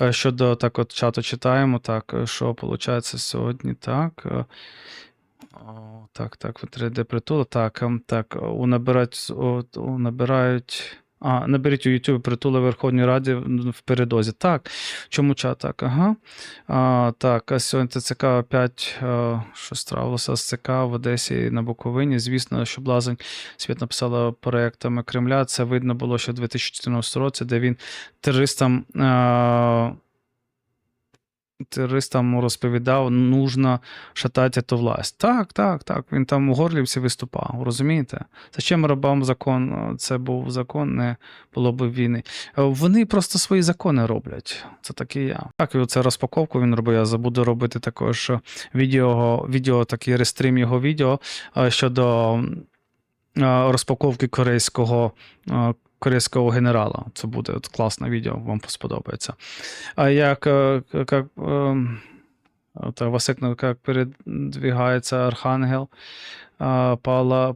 Е, Щодо так, от чату читаємо, так, е, що виходить сьогодні, так. е, Так, так, 3D притул. Так, ем, так, у набирають, от, у набирають. А, наберіть у YouTube притули Верховній Раді в передозі. Так, чому чат? Так, ага. А, так, а сьогодні ТЦК опять Що стравилося? з ЦК в Одесі на Буковині. Звісно, що Блазень світ написала проектами Кремля. Це видно було ще в 2014 році, де він терористам. Е, Терористам розповідав, нужно шатати ту власть. Так, так, так. Він там у Горлівці виступав, розумієте? Зачем рабам закон? Це був закон, не було б війни. Е, Вони просто свої закони роблять. Це так і я. Так, і оце розпаковку він робив. Я забуду робити також відео, відео такий рестрім його відео е, щодо е, розпаковки корейського. Корейського генерала. Це буде от класне відео, вам сподобається. А як, е, к- как, ем, от Васик, як передвигається Архангел, Пала,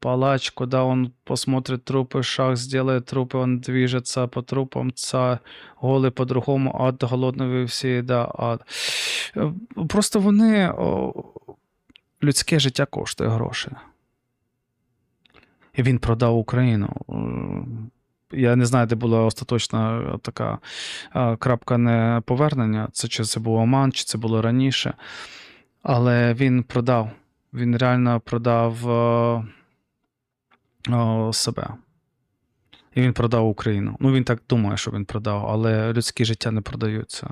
Палач, куда он посмотрит трупы, шаг сделает трупы, он движется по трупам, це голий по-другому, ад голодний всі, да, ад. Е, Просто вони, людське життя коштує гроші. Він продав Україну. Е, Я не знаю, де була остаточна така е, крапка неповернення. Це чи це був Оман, чи це було раніше. Але він продав. Він реально продав е, е, себе. І він продав Україну. Ну, він так думає, що він продав, але людські життя не продаються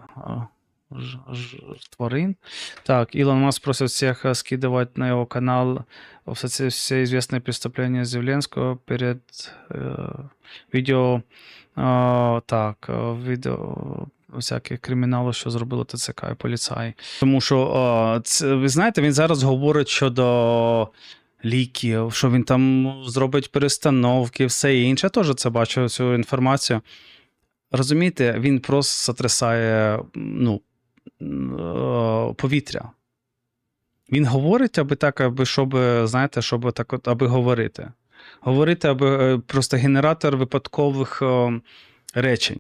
А, ж- ж- Тварин. Так, Илон Маск просит всех э, скидывать на его канал все, все, все известные преступления Зеленского перед э, видео. Э, так, э, відео всяких криміналів, що зробило ТЦК і поліцаї. Тому що, е, це, ви знаєте, він зараз говорить щодо ліків, що він там зробить перестановки, все інше. Я теж це бачу, цю інформацію. Розумієте, він просто сотрясає ну, е, повітря. Він говорить, аби так, аби щоб, знаєте, щоб так, от, аби говорити. Говорити, аби е, просто генератор випадкових е, речень.